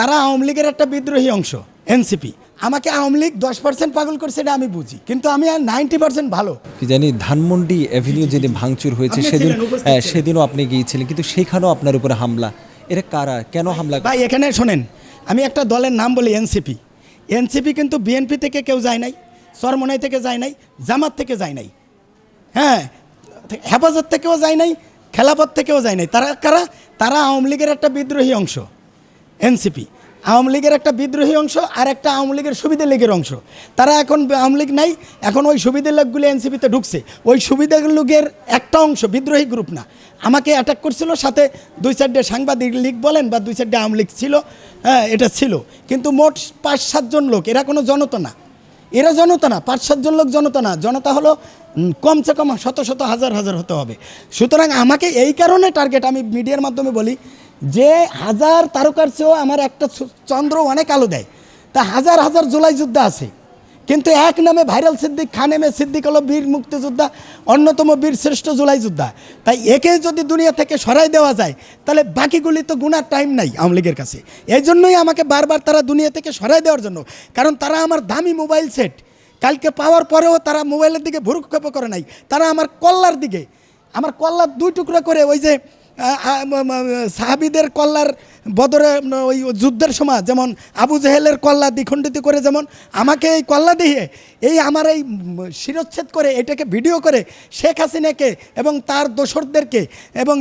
তারা আওয়ামী লীগের একটা বিদ্রোহী অংশ এনসিপি। আমাকে আওয়ামী লীগ দশ পার্সেন্ট পাগল করছে এটা আমি বুঝি কিন্তু আমি আর নাইনটি পার্সেন্ট ভালো। কি জানি ধানমন্ডি অ্যাভিনিউ যেদিন ভাঙচুর হয়েছে সেদিন হ্যাঁ, সেদিনও আপনি গিয়েছিলেন কিন্তু সেখানেও আপনার উপরে হামলা। এটা কারা? কেন হামলা ভাই এখানে শোনেন আমি একটা দলের নাম বলি এনসিপি। এনসিপি কিন্তু বিএনপি থেকে কেউ যায় নাই সরমনাই থেকে যায় নাই জামাত থেকে যায় নাই। হ্যাঁ হেফাজত থেকেও যায় নাই খেলাপথ থেকেও যায় নাই। তারা কারা? তারা আওয়ামী লীগের একটা বিদ্রোহী অংশ। এনসিপি। আওয়ামী লীগের একটা বিদ্রোহী অংশ আর একটা আওয়ামী লীগের সুবিধা লীগের অংশ। তারা এখন আওয়ামী লীগ নাই, এখন ওই সুবিধা লীগগুলি এনসিপিতে ঢুকছে। ওই সুবিধা লীগের একটা অংশ বিদ্রোহী গ্রুপ না। আমাকে অ্যাটাক করছিল, সাথে দুই চারটে সাংবাদিক লীগ বলেন বা দুই চারটে আওয়ামী লীগ ছিল হ্যাঁ এটা ছিল। কিন্তু মোট পাঁচ সাতজন লোক, এরা কোনো জনতা না। এরা জনতা না, পাঁচ সাতজন লোক জনতা না। জনতা হলো কমসে কম শত শত, হাজার হাজার হতে হবে। সুতরাং আমাকে এই কারণে টার্গেট আমি মিডিয়ার মাধ্যমে বলি যে হাজার তারকার চেয়েও আমার একটা চন্দ্র অনেক আলো দেয়। তা হাজার হাজার জুলাই যোদ্ধা আছে। কিন্তু এক নামে ভাইরাল সিদ্দিক খান সিদ্দিক হলো বীর মুক্তিযোদ্ধা, অন্যতম বীর শ্রেষ্ঠ জুলাই যোদ্ধা। তাই একে যদি দুনিয়া থেকে সরাই দেওয়া যায়, তাহলে বাকিগুলি তো গুনার টাইম নাই আওয়ামী লীগের কাছে। এই জন্যই আমাকে বারবার তারা দুনিয়া থেকে সরাই দেওয়ার জন্য। কারণ তারা আমার দামি মোবাইল সেট কালকে পাওয়ার পরেও তারা মোবাইলের দিকে ভুরুক্ষেপ করে নাই। তারা আমার কল্লার দিকে। আমার কল্লার দুই টুকরো করে ওই যে সাহাবিদের কল্লার বদরে ওই যুদ্ধের সময় যেমন আবু জেহেলের কল্লা দ্বিখণ্ডিত করে যেমন আমাকে এই কল্লা দিয়ে এই আমার এই শিরচ্ছেদ করে এটাকে ভিডিও করে শেখ হাসিনাকে এবং তার দোসরদেরকে এবং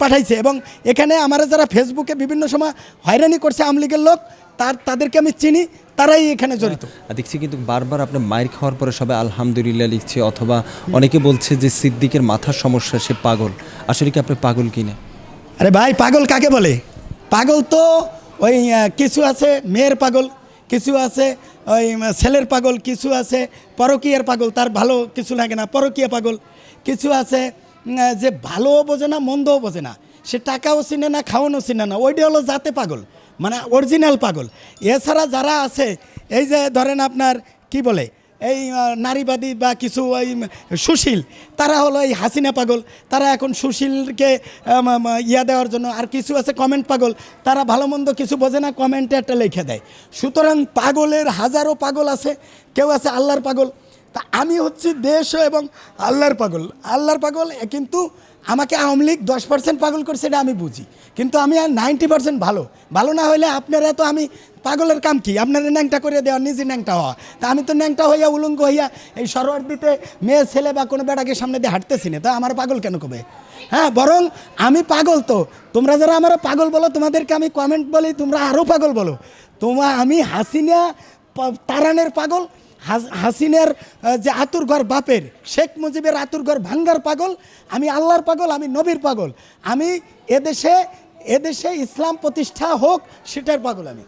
পাঠাইছে এবং এখানে আমার যারা ফেসবুকে বিভিন্ন সময় হয়রানি করছে আওয়ামী লীগের লোক, তার, তাদেরকে আমি চিনি। তারাই এখানে জড়িত। আর দেখছি কিন্তু বারবার আপনি মায়ের খাওয়ার পরে সবাই আলহামদুলিল্লাহ লিখছে অথবা অনেকে বলছে যে সিদ্দিকের মাথার সমস্যা সে পাগল। আসলে কি আপনি পাগল কিনা? আরে ভাই পাগল কাকে বলে? পাগল তো ওই কিছু আছে মেয়ের পাগল কিছু আছে ওই ছেলের পাগল কিছু আছে পরকীয়ার পাগল তার ভালো কিছু লাগে না পরকীয়া পাগল। কিছু আছে যে ভালোও বোঝে না মন্দও বোঝে না। সে টাকাও চিনে না খাওয়ানো চিনে না ওইটা হলো জাতে পাগল। মানে অরিজিনাল পাগল। এছাড়া যারা আছে, এই যে ধরেন আপনার, কি বলে, এই নারীবাদী বা কিছু ওই সুশীল, তারা হলো এই হাসিনা পাগল। তারা এখন সুশীলকে ইয়া দেওয়ার জন্য আর কিছু আছে কমেন্ট পাগল। তারা ভালো মন্দ কিছু বোঝে না কমেন্টে একটা লিখে দেয়। সুতরাং পাগলের হাজারো পাগল আছে, কেউ আছে আল্লাহর পাগল। তা আমি হচ্ছি দেশ এবং আল্লাহর পাগল। আল্লাহর পাগল কিন্তু আমাকে আওয়ামী লীগ দশ পার্সেন্ট পাগল করছে এটা আমি বুঝি। কিন্তু আমি আর নাইনটি পার্সেন্ট ভালো। ভালো না হলে আপনারা তো আমি পাগলের কাম কি? আপনারা ন্যাংটা করে দেওয়া, নিজে ন্যাংটা হওয়া। তা আমি তো ন্যাংটা হইয়া, উলঙ্গ হইয়া এই সরোয়ার দিতে মেয়ে, ছেলে বা কোনো বেটাকে সামনে দিয়ে হাঁটতেছি না। তা আমার পাগল কেন কবে হ্যাঁ বরং আমি পাগল তো। তোমরা যারা আমার পাগল বলো, তোমাদেরকে আমি কমেন্ট বলি, তোমরা আরও পাগল বলো। তোমা, আমি হাসিনা তারানের পাগল হাসিনের যে আতুর ঘর বাপের, শেখ মুজিবের আতুর ঘর ভাঙ্গার পাগল, আমি আল্লাহর পাগল, আমি নবীর পাগল। আমি এদেশে এদেশে ইসলাম প্রতিষ্ঠা হোক, সেটার পাগল আমি।